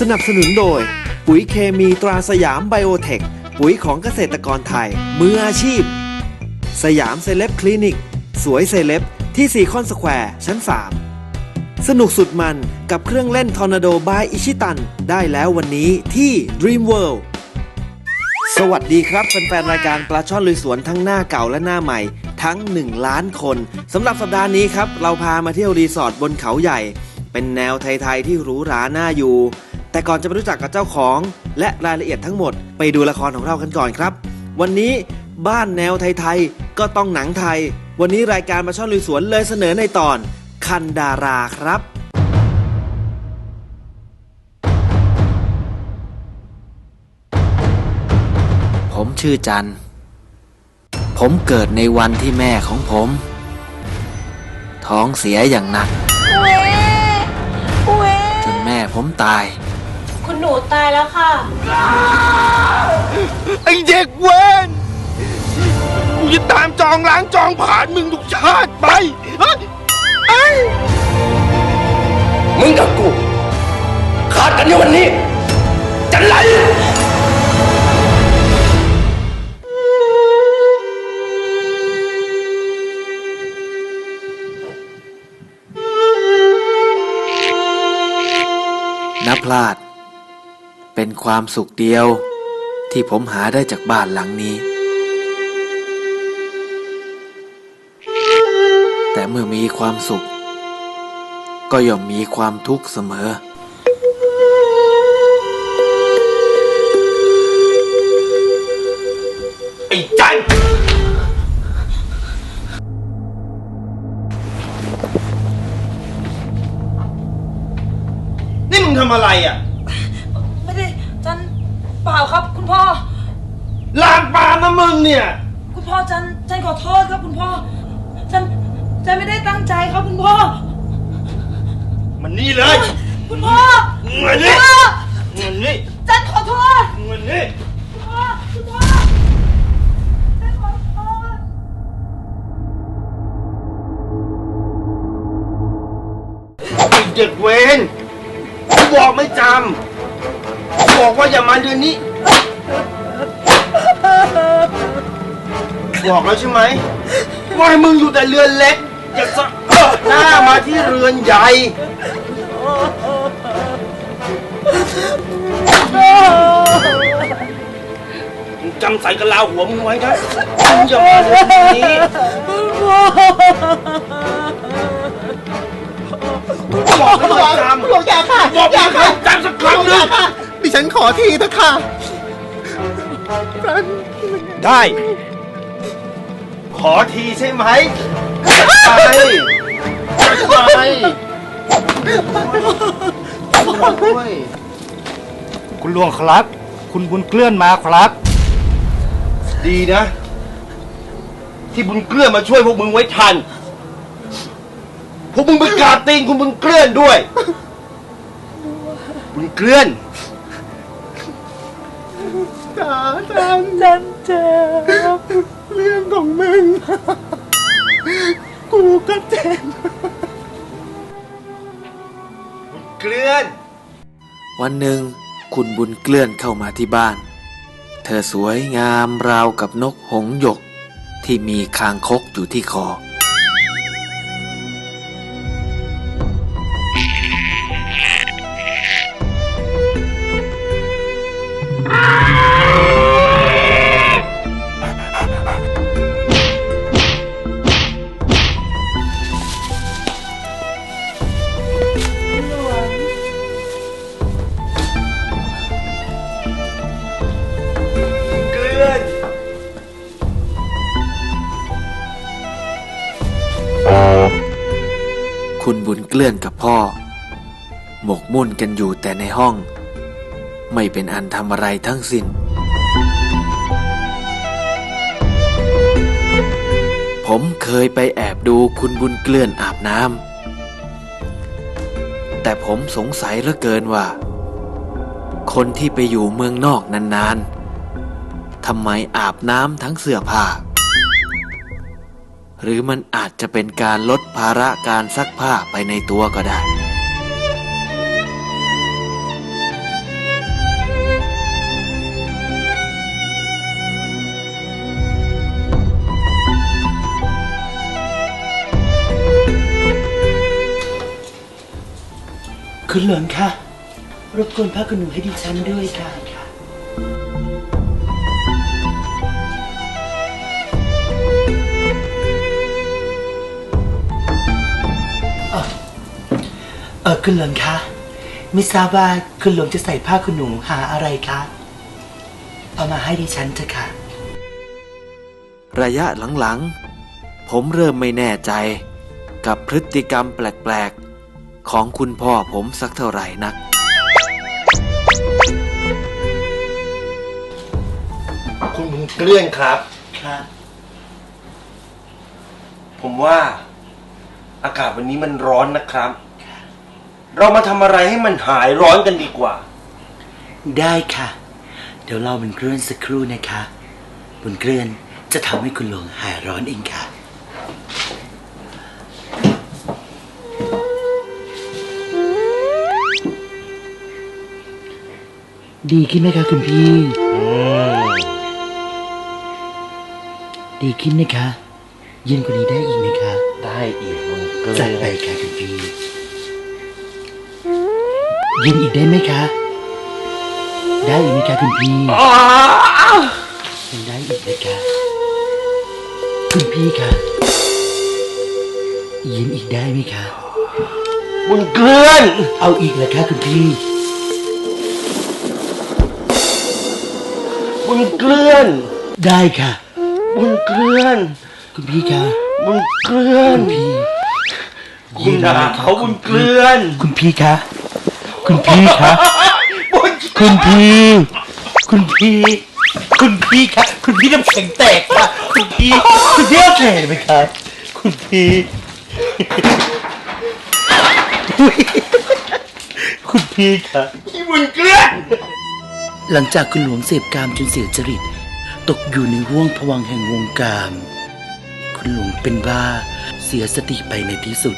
สนับสนุนโดย ปุ๋ยเคมีตราสยามไบโอเทค ปุ๋ยของเกษตรกรไทย มืออาชีพ สยามเซเลบคลินิก สวยเซเลบที่ซีคอนสแควร์ชั้น 3 สนุกสุดมันกับเครื่องเล่นทอร์นาโดบายอิชิตัน ได้แล้ววันนี้ที่ Dream World สวัสดีครับแฟนๆรายการปลาช่อนลุยสวนทั้งหน้าเก่าและหน้าใหม่ทั้ง 1 ล้านคนสำหรับสัปดาห์นี้ครับ เราพามาเที่ยวรีสอร์ทบนเขาใหญ่ เป็นแนวไทย ๆ ที่หรูหราน่าอยู่ แต่ก่อนจะไปรู้จักกับเจ้าของ และรายละเอียดทั้งหมดไปดูละครของเรากันก่อนครับ วันนี้บ้านแนวไทยๆก็ต้องหนังไทย วันนี้รายการมาช่อนลุยสวนเลยเสนอในตอน คันดาราครับผมชื่อจัน ผมเกิดในวันที่แม่ของผม ท้องเสียอย่างหนักเว้เว้จนแม่ผมตายคุณ หนูตายแล้วค่ะ ไอเด็กเวนกูจะตามจองล้างจองผ่านมึงทุกชาติไปเฮ้ยเอ้ยมึงกับกูขาดกันในวันนี้จะไห ความสุขเดียว ที่ผมหาได้จากบ้านหลังนี้ แต่เมื่อมีความสุข ก็ย่อมมีความทุกข์เสมอไอ้จันนี่มึงทำอะไรอะ ไม่ได้จันเปล่าครับ คุณพ่อ ลางปา มนะมึงเนี่ย คุณพ่อจันจันขอโทษครับคุณพ่อจันจันไม่ได้ตั้งใจครับคุณพ่อ มันนี่เลยคุณพ่อมาคุณนี่พ่อมันนี่จันขอโทษมันนี่คุณพ่อคุณพ่อจันขอโทษไอ้เด็กเวนกูบอกไม่จำกูบอกว่าอย่ามาเดือนนี้ บอกแล้วใช่ไหมว่าให้มึงอยู่แต่เรือนเล็กอย่าสะเอิดหน้ามาที่เรือนใหญ่มึงจำใส่กระลาหัวมึงไว้นะมึงอย่ามาเรือนนี้บอกไม่ต้องจำหลวงอย่าค่ะบอกไม่ต้องจำสักครั้งหนึงดิฉันขอทีเถอะค่ะจันได้ข อทีใช่ไหมจัดไปจัดไปด้วยคุณหลวงครับ คุณบุญเกลื่อนมาครับ ดีนะ ที่บุญเกลื่อนมาช่วยพวกมึงไว้ทัน พวกมึงไปกราบตีนคุณบุญเกลื่อนด้วย บุญเกลื่อนจ๋าจันจันเจ็บ เรื่องของมึง กูก็เจ็บเกลื่อน วันหนึ่งคุณบุญเกลื่อนเข้ามาที่บ้าน เธอสวยงามราวกับนกหงส์หยก ที่มีคางคกอยู่ที่คอ เลื่อนกับพ่อ หมกมุ่นกันอยู่แต่ในห้อง ไม่เป็นอันทำอะไรทั้งสิ้น ผมเคยไปแอบดูคุณบุญเกลื่อนอาบน้ำ แต่ผมสงสัยเหลือเกินว่า คนที่ไปอยู่เมืองนอกนานๆทำไมอาบน้ำทั้งเสื้อผ้า หรือมันอา จะเป็นการลดภาระการซักผ้าไปในตัวก็ได้ คุณหลวงค่ะ รบกวนผ้าขหนูให้ดิฉันด้วยค่ะ เออคุณหลวงคะไม่ทราบว่าคุณหลวงจะใส่ผ้าคุณหนูหาอะไรคะเอามาให้ดิฉันเถอะค่ะ ระยะหลังๆ ผมเริ่มไม่แน่ใจ กับพฤติกรรมแปลกๆ ของคุณพ่อผมสักเท่าไหร่นัก คุณบุญเกลื่อนครับ ค่ะ ผมว่าอากาศวันนี้มันร้อนนะครับ เรามาทำอะไรให้มันหายร้อนกันดีกว่า ได้ค่ะ เดี๋ยวเราบนเคลื่อนสักครู่นะคะบนเคลื่อนจะทำให้คุณหลวงหายร้อนเองค่ะ ดีขึ้นไหมคะคุณพี่ ดีขึ้นนะคะ เย็นกว่านี้ได้อีกไหมคะ ได้อีกบุญเกจัดลื่อนไปค่ะคุณพี่ เย็นอีกได้ไหมคะ ได้อีกไหมคะคุณพี่ยังได้อีกนะคะคุณพี่คะเย็นอีกได้ไหมคะบุญเกลื่อนเอาอีกเหรอคะคุณพี่ บุญเกลื่อน ได้ค่ะ บุญเกลื่อน คุณพี่คะบุญเกลื่อนคุณพี่คุณด่าเขาบุญเกลื่อน คุณพี่คะ คุณพี่คะบุญคุณพี่ คุณพี่ คุณพี่คะคุณพี่น้ำแข็งแตกค่ะคุณพี่ คุณพี่โอเคไหมครับ คุณพี่คุณพี่คะที่บุญเกลื่อนหลังจากคุณหลวงเสพกามจนเสียจริต ตกอยู่ในห่วงผวังค์แห่งวงกามคุณหลวงเป็นบ้าเสียสติไปในที่สุด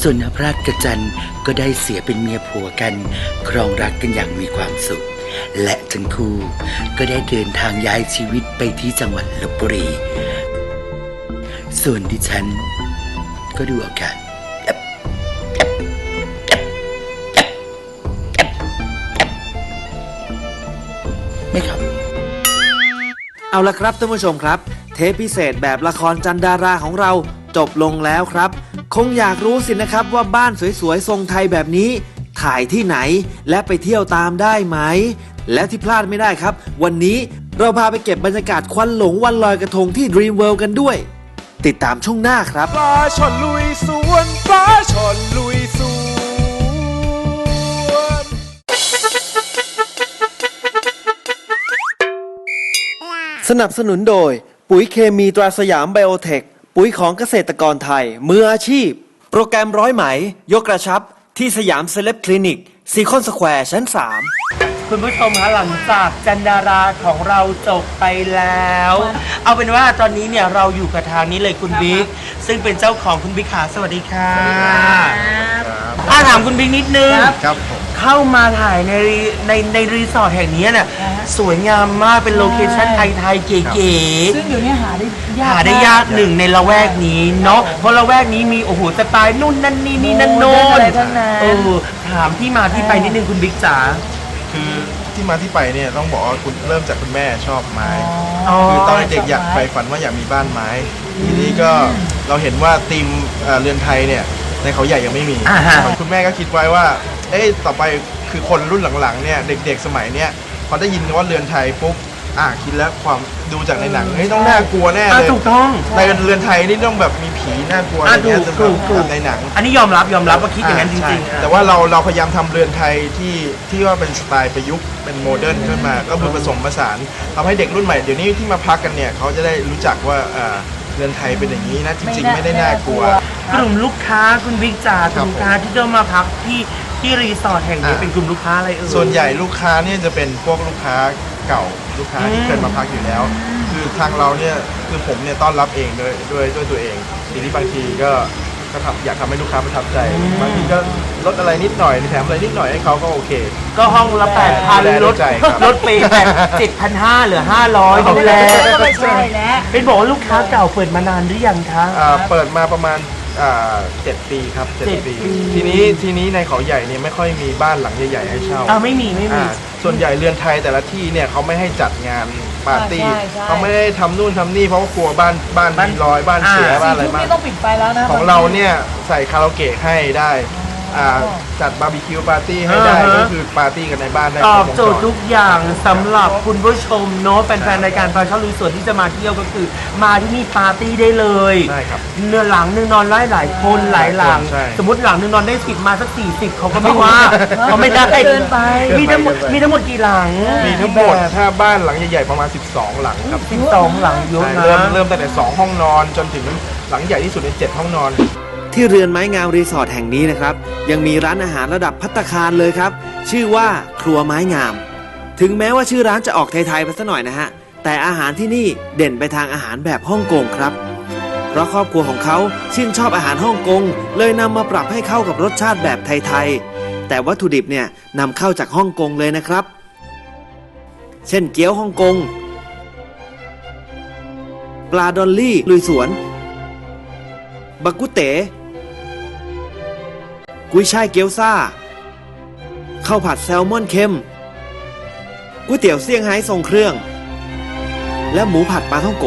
ส่วนนพราชกระจันก็ได้เสียเป็นเมียผัวกัน ครองรักกันอย่างมีความสุข และทั้งคู่ก็ได้เดินทางย้ายชีวิตไปที่จังหวัดลบบุรี ส่วนดิฉัน ก็ดูอาการไม่ครับ เอาละครับท่านผู้ชมครับ เทปพิเศษแบบละครจันดาราของเราจบลงแล้วครับ คงอยากรู้สินะครับว่าบ้านสวยๆ ทรงไทยแบบนี้ ถ่ายที่ไหนและไปเที่ยวตามได้ไหม และที่พลาดไม่ได้ครับ วันนี้เราพาไปเก็บบรรยากาศควันหลงวันลอยกระทงที่ Dream World กันด้วย ติดตามช่วงหน้าครับ ปลาช่อนลุยสวนปลาช่อนลุยสวน สนับสนุนโดย ปุ๋ยเคมีตราสยามไบโอเทค ปุ๋ยของเกษตรกรไทย มืออาชีพ โปรแกรมร้อยไหม ยกกระชับ ที่สยามเซเลบคลินิกซีคอนสแควร์ชั้น 3 คุณผู้ชมฮะหลังจากจันดาราของเราจบไปแล้ว เอาเป็นว่าตอนนี้เนี่ยเราอยู่กับทางนี้เลยคุณบิ๊กซึ่งเป็นเจ้าของคุณบิ๊กขาสวัสดีค่ะอาถามคุณบิ๊กนิดนึง ครับผม เข้ามาถ่ายในในในรีสอร์ทแห่งนี้เนี่ยสวยงามมากเป็นโลเคชั่นไทยๆเก๋ซึ่งเดี๋ยวนี้หาได้ยากๆหาได้ยากหนึ่งในละแวกนี้เนาะเพราะละแวกนี้มีโอ้โหสไตล์นู่นนั่นนี่นี่นั่นโน่นอะไรทั้งนั้น เออถามที่มาที่ไปนิดนึงคุณบิ๊กจ๋า คือที่มาที่ไปเนี่ยต้องบอกว่าคุณเริ่มจากคุณแม่ชอบไม้ อ๋อ คือตอนเด็กๆอยากไปฝันว่าอยากมีบ้านไม้ ทีนี้ก็เราเห็นว่าธีมเอ่อเรือนไทยเนี่ยในเขาใหญ่ยังไม่มีอ่าฮะ คุณแม่ก็คิดไว้ว่า เอ๊ะต่อไปคือคนรุ่นหลังๆเนี่ยเด็ก ๆ สมัยเนี้ยพอได้ยินว่าเรือนไทยปุ๊บอะคิดแล้วความดูจากในหนังเฮ้ยต้องน่ากลัวแน่อะเลยถูกต้อง ในเรือนไทยนี่ต้องแบบมีผีน่ากลัวอะไรอะเงี้ยถูกสำหถูรับกถูก ในหนัง อันนี้ยอมรับยอมรับว่าคิดอย่างนั้นจริงใช่ๆแต่ว่าเราเราพยายามทำเรือนไทยที่ที่ว่าเป็นสไตล์ประยุกต์เป็นโมเดิร์นขึ้นมา ก็คือผสมผสานทำให้เด็กรุ่นใหม่เดี๋ยวนี้ที่มาพักกันเนี่ยเขาจะได้รู้จักว่าเอ่อเรือนไทยเป็นอย่างนี้นะจริง ๆ ไม่ได้น่ากลัว กลุ่มลูกค้าคุณบิ๊กจ๋ากครับลุ่มลูกค้าที่จะมาพักที่ ที่รีสอร์ทแห่งนี้อ่าเป็นกลุ่มลูกค้าอะไรเอ่ย ส่วนใหญ่ลูกค้าเนี่ยจะเป็นพวกลูกค้าเก่าลูกค้าที่อืม เคยมาพักอยู่แล้ว คือทางเราเนี่ยคือผมเนี่ยต้อนรับเองด้วยด้วยด้วยตัวเองทีนี้บางทีก็ก็ทำอยากทำให้ลูกค้าประทับใจบางทีก็ลดอะไรนิดหน่อยแถมอะไรนิดหน่อยให้เขาก็โอเค ก็ห้องละแปดพันดูแลลดใจครับลดไปแบบเจ็ดพันห้าเหลือห้าร้อยดูแล ก็ไม่ใช่แล้ว เป็นบอกว่าลูกค้าเก่าเปิดมานานหรือยังคะ อ่าเปิดมาประมาณ อ่าเจ็ดปีครับเจ็ดเจ็ดปี ปีทีนี้ทีนี้ในเขาใหญ่เนี่ยไม่ค่อยมีบ้านหลังใหญ่ๆให้เช่าอ่าไม่มีไม่มี อ่าส่วนใหญ่เรือนไทยแต่ละที่เนี่ยเขาไม่ให้จัดงานปาร์ตี้ใช่ใช่ เขาไม่ได้ทำนู่นทำนี่เพราะว่ากลัวบ้านบ้านบ้านมีรอยบ้านเสียอ่าบ้านสี่อะไรทุ่มมากนี่ต้องปิดไฟแล้วนะของเราเนี่ยใส่คาราโอเกะให้ได้อ่าจัดบาร์บีคิวปาร์ตี้ให้ได้อ่าฮะ ก็คือปาร์ตี้กันในบ้านได้ตอบครวงโจทย์ทุกอย่างสำหรับคุณผู้ชมเนาะแฟนๆรายการปลาช่อนลุยสวนที่จะมาเที่ยวก็คือ มาที่นี่ปาร์ตี้ได้เลยใช่ครับ เนื้อหลังหนึงนอนไล่หลายคนหลายหลัง ใช่สมมติหลังหนึงนอนได้สิบมาสักสี่สิบเขาก็ไม่ว่าเขาไม่ได้เกินไป มีทั้งหมดมีทั้งหมดกี่หลังมีทั้งหมดถ้าบ้านหลังใหญ่ๆประมาณ 12 หลังครับสิบสองหลังเยอะใช่นะ เริ่มเริ่มตั้งแต่ 2 ห้องนอนจนถึงหลังใหญ่ที่สุดใน 7 ห้องนอน ที่เรือนไม้งามรีสอร์ทแห่งนี้นะครับ ยังมีร้านอาหารระดับพัตตาคารเลยครับ ชื่อว่าครัวไม้งาม ถึงแม้ว่าชื่อร้านจะออกไทยๆไปสัหน่อยนะฮะ แต่อาหารที่นี่เด่นไปทางอาหารแบบฮ่องกงครับ เพราะครอบครัวของเขาชื่นชอบอาหารฮ่องกง เลยนำมาปรับให้เข้ากับรสชาติแบบไทยๆ แต่วัตถุดิบเนี่ยนำเข้าจากฮ่องกงเลยนะครับ เช่นเกี๊ยวฮ่องกง ปลาดอลลี่ลุยสวน บักกุเต๋ กุยช่ายเกี๊ยวซ่าข้าวผัดแซลมอนเค็มก๋วยเตี๋ยวเซี่ยงไฮ้ทรงเครื่อง และหมูผัดปลาท่องโก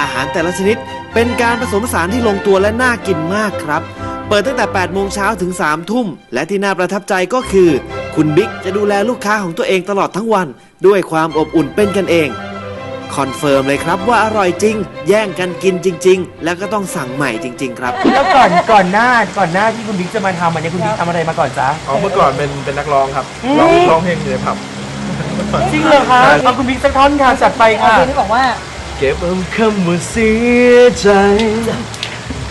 อาหารแต่ละชนิดเป็นการผสมผสานที่ลงตัวและน่ากินมากครับ เปิดตั้งแต่ 8 โมงเช้าถึง 3 ทุ่ม และที่น่าประทับใจก็คือ คุณบิ๊กจะดูแลลูกค้าของตัวเองตลอดทั้งวัน ด้วยความอบอุ่นเป็นกันเอง คอนเฟิร์มเลยครับว่าอร่อยจริง แย่งกันกินจริง ๆ แล้วก็ต้องสั่งใหม่จริง ๆ ครับ แล้วก่อนก่อนหน้าก่อนหน้าที่คุณบิ๊กจะมาทำอันนี้คุณบิ๊กทำอะไรมาก่อนจ๊ะ อ๋อเมื่อก่อนเป็นเป็นนักร้องครับอืมร้องร้องเพลงอยู่ในผับจริงเหรอคะเอาคุณบิ๊กสักท่อนค่ะจัดไปเอาค่ะเพลงที่บอกว่า เก็บเอาคำว่าเสียใจ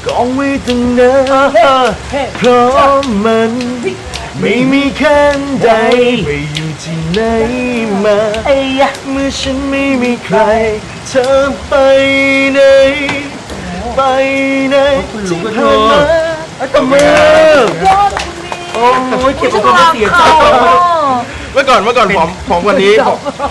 กองไว้ตั้งนานเพราะมัน ไม่มีคันใดไปอยู่ที่ไหนมาไอ้ยะเมื่อฉันไม่มีใคร เธอไปไหนไปไหนคุณรู้ที่กันเถผ่านอะมาไอ้ตบมือโอ้ยเก็บเอาความเสียใจ เมื่อก่อนเมื่อก่อนผอมผอมกว่านี้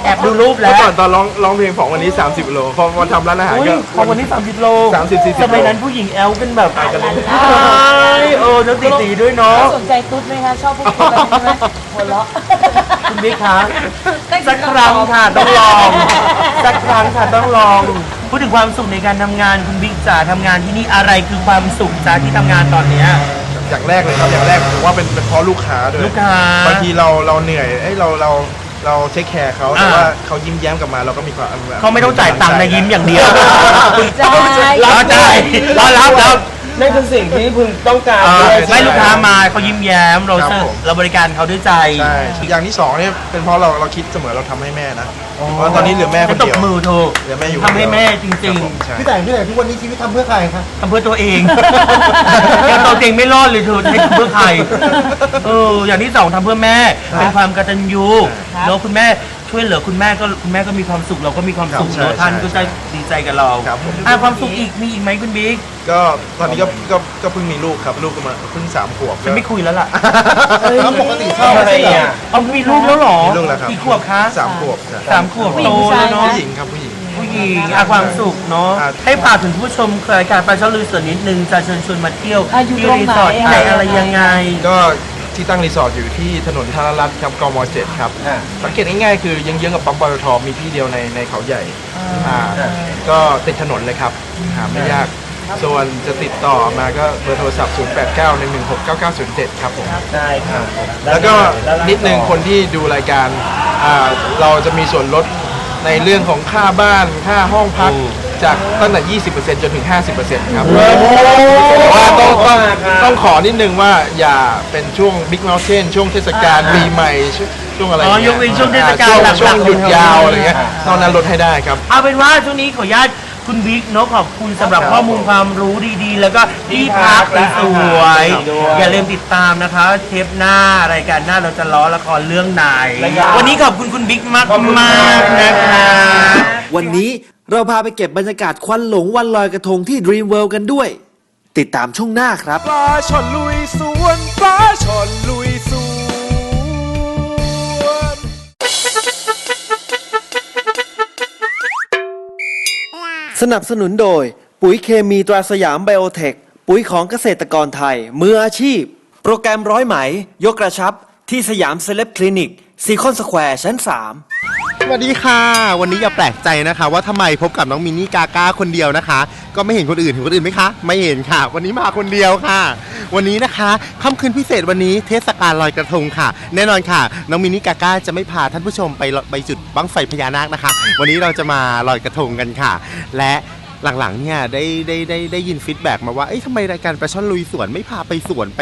แอบดูรูปแล้เมื่อวก่อนตอนร้องร้องเพลงผอมกวันนี้ 30 โลพอมาทำร้านอาหารโอ้ยก็ของวันนี้ 30โล30 40 สมัยนั้นผู้หญิงแอลกันแบบไปกันเลยใช่โอ้น้องตีตีด้วยเนาะสนใจตุ๊ดไหมคะ ชอบพวกตุ๊ดแบบนี้ไหมหัวเราะคุณบิ๊กคะสักครั้งค่ะต้องลองสักครั้งค่ะต้องลอง พูดถึงความสุขในการทำงานคุณบิ๊กจ๋าทำงานที่นี่อะไรคือความสุขจ๋าที่ทำงานตอนเนี้ย อย่างแรกเลยครับอย่างแรกผมว่าเป็นเป็นเพราะลูกค้าด้วยลูกค้าบางทีเราเราเหนื่อยเอ้ยเราเราเราเทคแคร์เขาแต่อ่า ว่าเขายิ้มแย้มกลับมาเราก็มีความเขาไม่ต้องจ่ายตังค์นะยิ้มอย่างเดียวจ่ายรอจ่ายรอรับรับ นั่นคือสิ่งที่พึงต้องการเออด้วยไม่ลูกค้ามาเขายิ้มแย้มเราครับเสิร์ฟผมเราบริการเขาด้วยใจ ใช่อย่างที่สองเนี่ยเป็นเพราะเราเราคิดเสมอเราทำให้แม่นะเพราะตอนนี้เหลือแม่คนตเดีบยวมือเธอเหลือแม่อยู่ทำให้แม่จริงครับผมใช่พี่แต่งพี่แต่งทุกวันนี้ชีวิตทำเพื่อใครครับๆทำเพื่อตัวเองยังตัวเองไม่รอดเลยเธอให้ทำเพื่อใครเอออย่างที่สองทำเพื่อแม่เป็นความกตัญญูเนาะคุณแม่ ช่วยเหลือคุณแม่ก็คุณแม่ก็มีความสุขเราก็มีความสุขครับเนาะใช่ท่านก็ใช่จะดีใจกับเราครับผม อะความสุขอีกมีอีกไหมคุณบิ๊กก็ตอนนี้ก็ก็ก็เพิ่งมีลูกครับลูกก็มาเพิ่งสามขวบฉันไม่คุยแล้วล่ะแล้วปกติชอบอะไรอะ เอามีลูกแล้วเหรอมีลูกแล้วครับ กี่ขวบคะสามขวบใช่สามขวบโตแล้วเนาะ ผู้หญิงครับผู้หญิง ผู้หญิงอาความสุขเนาะอ่าให้ฝากถึงผู้ชมรายการปลาช่อนลุยสวนนิดนึงจะเชิญชวนมาเที่ยวอะอยู่ที่ตรงรีไหนสอร์ทที่ไหนอะ อะไรยังไง ก็ ที่ตั้งรีสอร์ทอยู่ที่ถนนธนรัตน์ครับกมเจ็ดครับ อ่า สังเกตง่ายๆคือยังเยื้องกับปั๊มปตทมีที่เดียวในในเขาใหญ่อ่าก็ติดถนนเลยครับหาไม่ยาก ส่วนจะติดต่อมาก็เบอร์โทรศัพท์ 0 8 9 1 1 6 9 9 0 7 ครับผม ได้ครับแล้วก็นิดนึงคนที่ดูรายการอ่าเราจะมีส่วนลดในเรื่องของค่าบ้านค่าห้องพัก จากตั้งแต่ 20%จนถึง 50%ครับแต่ว่าต้องต้องต้องขอนิดนึงว่าอย่าเป็นช่วง Big Mountain ช่วงเทศกาลปีใหม่ช่วงช่วงอะไรอ๋อยงี้กเว้นช่วงเทศกาลอ่หลักๆ ช่วงหยุดยาวอะไรเงี้ยอ่าตอนนั้นลดให้ได้ครับ เอาเป็นว่าช่วงนี้ขออนุญาตคุณบิ๊กเนาะขอบคุณสำหรับครับข้อมูลความรู้ดีๆ แล้วก็ที่พักสวยครับๆอย่าลืมติดตามนะคะ เทปหน้ารายการหน้าเราจะล้อละครเรื่องไหนรายการวันนี้ขอบคุณคุณบิ๊กมากมากๆนะคะ วันนี้ เราพาไปเก็บบรรยากาศควันหลงวันลอยกระทงที่ Dream World กันด้วย ติดตามช่วงหน้าครับ ปลาช่อนลุยสวนปลาช่อนลุยสวน สนับสนุนโดย ปุ๋ยเคมีตราสยามไบโอเทค ปุ๋ยของเกษตรกรไทย มืออาชีพ โปรแกรมร้อยไหม ยกกระชับ ที่สยามเซเลบคลินิกซีคอนสแควร์ชั้น 3 สวัสดีค่ะ วันนี้อย่าแปลกใจนะคะ ว่าทำไมพบกับน้องมินนี่กาก้าคนเดียวนะคะ ก็ไม่เห็นคนอื่นเห็นคนอื่นไหมคะ ไม่เห็นค่ะ วันนี้มาคนเดียวค่ะ วันนี้นะคะค่ำคืนพิเศษวันนี้เทศกาลลอยกระทงค่ะ แน่นอนค่ะ น้องมินนี่กาก้าจะไม่พาท่านผู้ชมไปไปจุดบั้งไฟพญานาคนะคะ วันนี้เราจะมาลอยกระทงกันค่ะ และหลังๆเนี่ยได้ได้ได้ได้ยินฟีดแบ็กมาว่าเอ้ยทำไมรายการประช่อนลุยสวนไม่พาไปสวนไป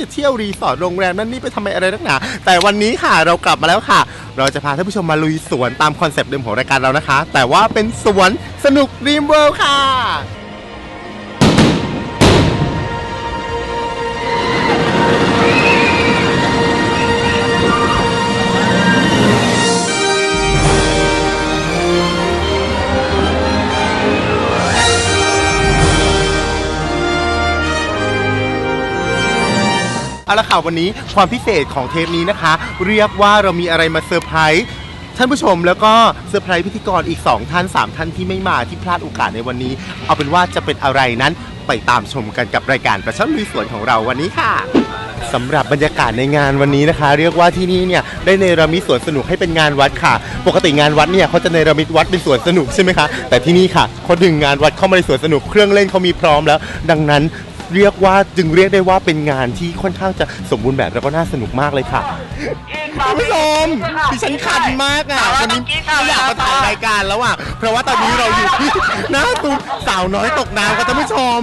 จะเที่ยวรีสอร์ทโรงแรมนั่นนี่ไปทำไมอะไรนักหนา แต่วันนี้ค่ะเรากลับมาแล้วค่ะ เราจะพาท่านผู้ชมมาลุยสวนตามคอนเซปต์เดิมของรายการเรานะคะ แต่ว่าเป็นสวนสนุกรีมเวิลด์ค่ะ ละค่ะวันนี้ความพิเศษของเทปนี้นะคะ เรียกว่าเรามีอะไรมาเซอร์ไพรส์ท่านผู้ชมแล้วก็เซอร์ไพรส์พิธีกรอีก 2 ท่าน 3 ท่านที่ไม่มาที่พลาดโอกาสในวันนี้ เอาเป็นว่าจะเป็นอะไรนั้นไปตามชมกันกับรายการประชันลุยสวนของเราวันนี้ค่ะสำหรับบรรยากาศในงานวันนี้นะคะ เรียกว่าที่นี่เนี่ยได้เนรมิตสวนสนุกให้เป็นงานวัดค่ะ ปกติงานวัดเนี่ยเขาจะเนรมิตวัดเป็นสวนสนุกใช่ไหมคะแต่ที่นี่ค่ะเขาดึงงานวัดเข้ามาในสวนสนุกเครื่องเล่นเขามีพร้อมแล้ว ดังนั้น เรียกว่าจึงเรียกได้ว่าเป็นงานที่ค่อนข้างจะสมบูรณ์แบบแล้วก็น่าสนุกมากเลยค่ะ คุณผู้ชมดิฉันคันมากอะวันนี้ไม่อยากมาถ่ายรายการแล้วอะ เพราะว่าตอนนี้เราอยู่ที่หน้าตุ้มสาวน้อยตกน้ำค่ะท่านผู้ชม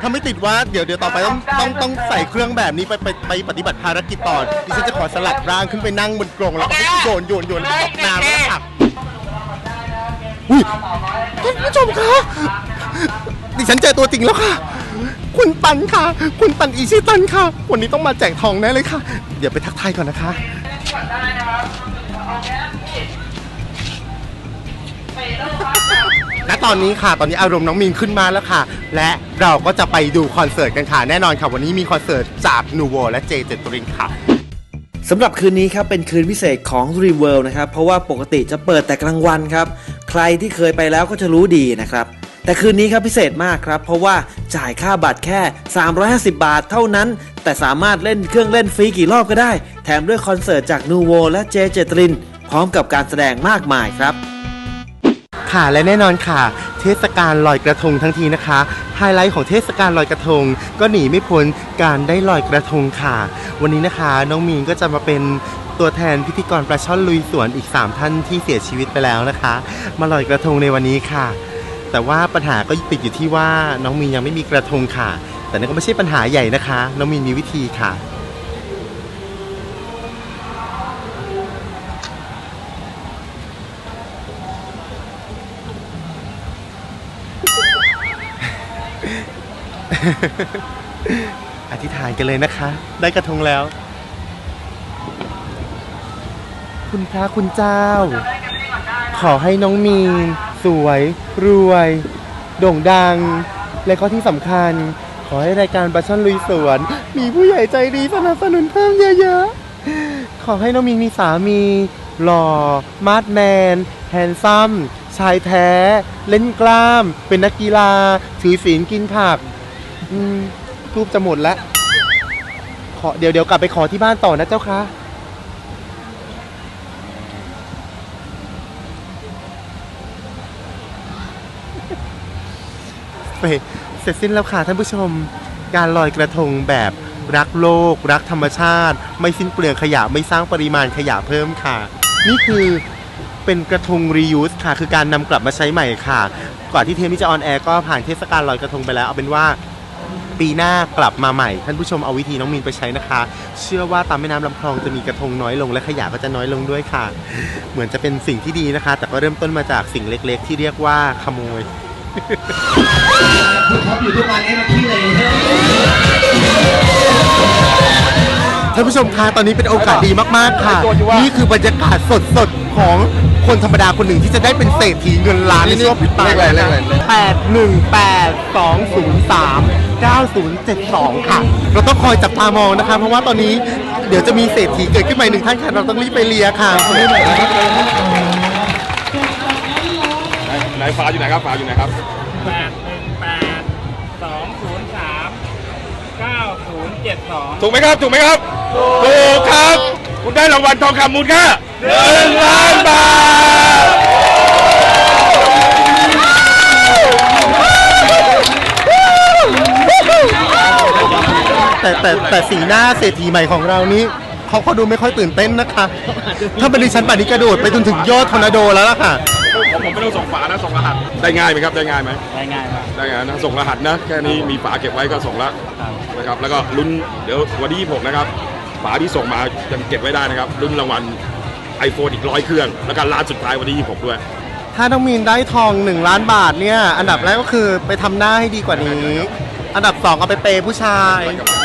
ถ้าไม่ติดว่าเดี๋ยวเดี๋ยวต่อไปต้องต้องต้องใส่เครื่องแบบนี้ไปไปไปปฏิบัติภารกิจต่อดิฉันจะขอสลัดร่างขึ้นไปนั่งบนกรงแล้วก็ให้โยนโยนโยนแล้วก็ตกน้ำแล้วค่ะอุ้ยท่านผู้ชมคะ ดิฉันเจอตัวจริงแล้วค่ะ คุณตันค่ะ คุณตันอีชิตันค่ะ วันนี้ต้องมาแจกทองแน่เลยค่ะ เดี๋ยวไปทักทายก่อนนะคะและตอนนี้ค่ะ ตอนนี้อารมณ์น้องมีนขึ้นมาแล้วค่ะ และเราก็จะไปดูคอนเสิร์ตกันค่ะ แน่นอนค่ะ วันนี้มีคอนเสิร์ตจากนูโวและเจเจตรินค่ะสำหรับคืนนี้ครับเป็นคืนพิเศษของ r e w o r l d นะครับ เพราะว่าปกติจะเปิดแต่กลางวันครับ ใครที่เคยไปแล้วก็จะรู้ดีนะครับ แต่คืนนี้ครับพิเศษมากครับ เพราะว่าจ่ายค่าบัตรแค่ 350 บาทเท่านั้น แต่สามารถเล่นเครื่องเล่นฟรีกี่รอบก็ได้ แถมด้วยคอนเสิร์ตจากนูโวและเจเจตริน พร้อมกับการแสดงมากมายครับ ค่ะและแน่นอนค่ะ เทศกาลลอยกระทงทั้งทีนะคะ ไฮไลท์ของเทศกาลลอยกระทง ก็หนีไม่พ้นการได้ลอยกระทงค่ะ วันนี้นะคะน้องมีนก็จะมาเป็นตัวแทนพิธีกรปลาช่อนลุยสวนอีก 3 ท่านที่เสียชีวิตไปแล้วนะคะ มาลอยกระทงในวันนี้ค่ะ แต่ว่าปัญหาก็ติดอยู่ที่ว่าน้องมีนยังไม่มีกระทงค่ะ แต่นั่นก็ไม่ใช่ปัญหาใหญ่นะคะ น้องมีนมีวิธีค่ะ อธิษฐานกันเลยนะคะ ได้กระทงแล้ว คุณพระคุณเจ้า ขอให้น้องมีน สวย รวย โด่งดัง และก็ที่สำคัญ ขอให้รายการปลาช่อนลุยสวน มีผู้ใหญ่ใจดีสนับสนุนเพิ่มเยอะๆ ขอให้น้องมีนมีสามี หล่อ มาดแมน แฮนซัม ชายแท้ เล่นกล้าม เป็นนักกีฬา ถือศีลกินผักอืมรูปจะหมดแล้วขอเดี๋ยวเดี๋ยวกลับไปขอที่บ้านต่อนะเจ้าค่ะ เฮ้ยเสร็จสิ้นแล้วค่ะท่านผู้ชมการลอยกระทงแบบรักโลก รักธรรมชาติ ไม่สิ้นเปลืองขยะไม่สร้างปริมาณขยะเพิ่มค่ะ นี่คือเป็นกระทง reuse ค่ะ คือการนำกลับมาใช้ใหม่ค่ะ ก่อนที่เทปนี้จะออนแอร์ก็ผ่านเทศกาลลอยกระทงไปแล้ว เอาเป็นว่าปีหน้ากลับมาใหม่ ท่านผู้ชมเอาวิธีน้องมีนไปใช้นะคะ เชื่อว่าตามแม่น้ำลำคลองจะมีกระทงน้อยลงและขยะก็จะน้อยลงด้วยค่ะ เหมือนจะเป็นสิ่งที่ดีนะคะ แต่ก็เริ่มต้นมาจากสิ่งเล็ก ๆ ที่เรียกว่าขโมย ท่านผู้ชมคะตอนนี้เป็นโอกาสดีมาก ๆ ค่ะ นี่คือบรรยากาศสด ๆ ของคนธรรมดาคนหนึ่งที่จะได้เป็นเศรษฐีเงินล้านในช่วงปิดตาแปดหนึ่งแปดสองศูนย์สามเก้าศูนย์เจ็ดสองค่ะ เราต้องคอยจับตามองนะคะ เพราะว่าตอนนี้เดี๋ยวจะมีเศรษฐีเกิดขึ้นใหม่หนึ่งท่านค่ะ เราต้องรีบไปเลียค่ะคนนี้หน่อยนะครับไหน ฝาอยู่ไหนครับฝาอยู่ไหนครับแปดหนึ่งแปดสองศูนย์สามถูกไหมครับถูกไหมครับถูกครับ คุณได้รางวัลทองคำมูลค่าหนึ่งล้านบาทแต่แต่แต่สีหน้าเศรษฐีใหม่ของเรานี้เขาก็ดูไม่ค่อยตื่นเต้นนะคะ ถ้าเป็นดิฉันป่านนี้กระโดดไปจนถึงยอดทอร์นาโดแล้วล่ะค่ะ ผมผมไม่ต้องส่งฝานะส่งรหัสได้ง่ายไหมครับได้ง่ายไหมได้ง่ายครับได้ง่ายนะส่งรหัสนะแค่นี้มีฝาเก็บไว้ก็ส่งละนะครับแล้วก็ลุ้นเดี๋ยววันที่26นะครับฝาที่ส่งมายังเก็บไว้ได้นะครับลุ้นรางวัล iPhone อีกร้อยเครื่อง แล้วก็ร้านสุดท้ายวันที่ 26 ด้วย ถ้าน้องมีนได้ทอง 1 ล้านบาทเนี่ย อันดับแรกก็คือไปทำหน้าให้ดีกว่านี้ อันดับ 2 เอาไปเปย์ผู้ชาย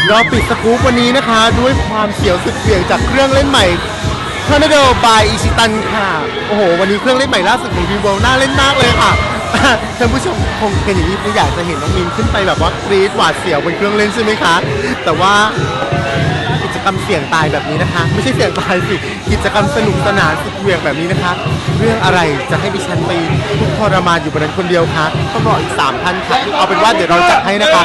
เราปิดสกู๊ปวันนี้นะคะ ด้วยความเสียวสุดเสี่ยงจากเครื่องเล่นใหม่ t o r n a d o by อิชิตันค่ะ โอ้โห วันนี้เครื่องเล่นใหม่ล่าสุดของ v ี v o น่าเล่นมากเลยค่ะท่านผู้ชมคงเป็นอย่างนี้ไม่อยากจะเห็นน้องมินขึ้นไปแบบว่ากรี๊ดหวาดเสียวบนเครื่องเล่นใช่ไหมคะ แต่ว่ากิจกรรมเสี่ยงตายแบบนี้นะคะ ไม่ใช่เสี่ยงตายสิกิจกรรมสนุกสนานสุดเหวี่ยงแบบนี้นะคะ เรื่องอะไรจะให้ดิฉันไปทุกทรมานอยู่บนนั้นคนเดียวคะต้องรออีกสามท่านค่ะเอาเป็นว่าเดี๋ยวเราจัดให้นะคะ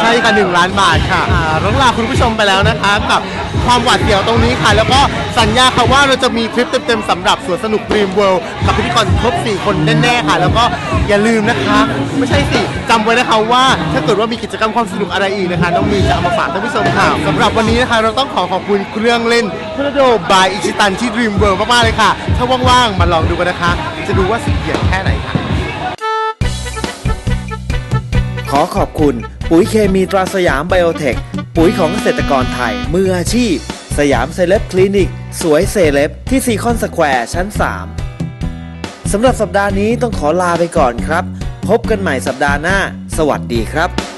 ใช่ค่ะหนึ่งล้านบาทค่ะอ่าต้องลาคุณผู้ชมไปแล้วนะคะกับ ความหวาดเสียวตรงนี้ค่ะ แล้วก็สัญญาค่ะว่าเราจะมีคลิปเต็มๆสำหรับสวนสนุก Dream World กับพิธีกรครบ 4 คนแน่ๆค่ะ แล้วก็อย่าลืมนะคะ ไม่ใช่สิจำไว้นะคะว่าถ้าเกิดว่ามีกิจกรรมความสนุกอะไรอีกนะคะน้องมีจะเอามาฝากท่านผู้ชมค่ะสำหรับวันนี้นะคะเราต้องขอขอบคุณเครื่องเล่นพระโดบายอิชิตันที่ Dream World มากๆเลยค่ะ ถ้าว่างๆมาลองดูกันนะคะ จะดูว่าสุดเหี่ยมแค่ไหนค่ะขอขอบคุณปุ๋ยเคมีตราสยามไบโอเทค ปุ๋ยของเกษตรกรไทย มืออาชีพ สยามเซเลบคลินิก สวยเซเลบที่ซีคอนสแควร์ชั้น 3 สำหรับสัปดาห์นี้ต้องขอลาไปก่อนครับ พบกันใหม่สัปดาห์หน้า สวัสดีครับ